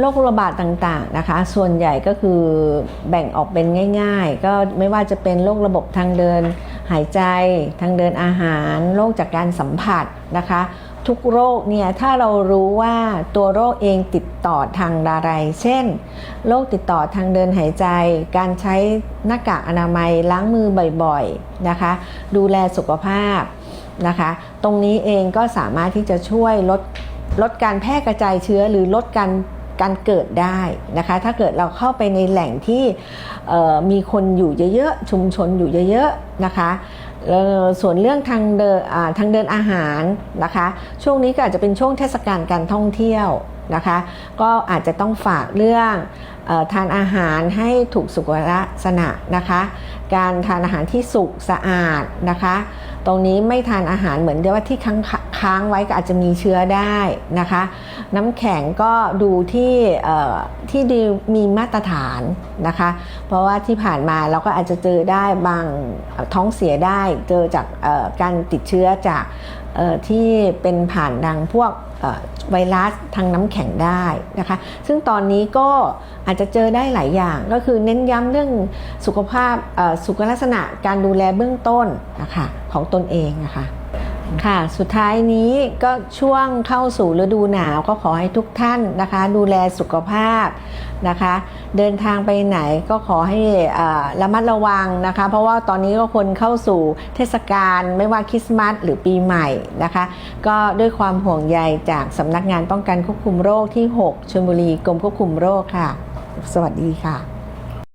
โรคระบาดต่างๆนะคะ ส่วนใหญ่ก็คือแบ่งออกเป็นง่าย ๆ ก็ไม่ว่าจะเป็นโรคระบบทางเดิน หายใจทางเดินอาหารโรคจากการสัมผัสนะคะ ทุกโรคเนี่ยถ้าเรารู้ว่าตัวโรคเองติดต่อทางอะไร เช่นโรคติดต่อทางเดินหายใจ การใช้หน้ากากอนามัยล้างมือบ่อยๆนะคะ ดูแลสุขภาพนะคะ ตรงนี้เองก็สามารถที่จะช่วยลดลดการแพร่กระจายเชื้อหรือลดการ การเกิดได้นะคะ ถ้าเกิดเราเข้าไปในแหล่งที่มีคนอยู่เยอะๆชุมชนอยู่เยอะๆนะคะส่วนเรื่องทางเดินอาทางเดินอาหารนะคะ ช่วงนี้ก็อาจจะเป็นช่วงเทศกาลการท่องเที่ยวนะคะ ก็อาจจะต้องฝากเรื่องออทานอาหารให้ถูกสุขลักษณะนะคะ การทานอาหารที่สุกสะอาดนะคะ ตรงนี้ไม่ทานอาหารเหมือนเดียวว่าที่ค้าง ค้างไว้ก็อาจจะมีเชื้อได้นะคะ น้ำแข็งก็ดูที่ที่ดีมีมาตรฐานนะคะ เพราะว่าที่ผ่านมาเราก็อาจจะเจอได้บางท้องเสียได้ เจอจากการติดเชื้อจากที่เป็นผ่านดังพวกไวรัสทางน้ำแข็งได้นะคะ ซึ่งตอนนี้ก็อาจจะเจอได้หลายอย่างก็คือเน้นย้ำเรื่องสุขภาพสุขลักษณะการดูแลเบื้องต้นนะคะของตนเองนะคะ ค่ะ สุดท้ายนี้ก็ช่วงเข้าสู่ฤดูหนาวก็ขอให้ทุกท่านนะคะ ดูแลสุขภาพนะคะ เดินทางไปไหนก็ขอให้ระมัดระวังนะคะ เพราะว่าตอนนี้ก็คนเข้าสู่เทศกาลไม่ว่าคริสต์มาสหรือปีใหม่นะคะ ก็ด้วยความห่วงใยจากสำนักงานป้องกันควบคุมโรคที่ 6ชลบุรีกรมควบคุมโรคค่ะ สวัสดีค่ะ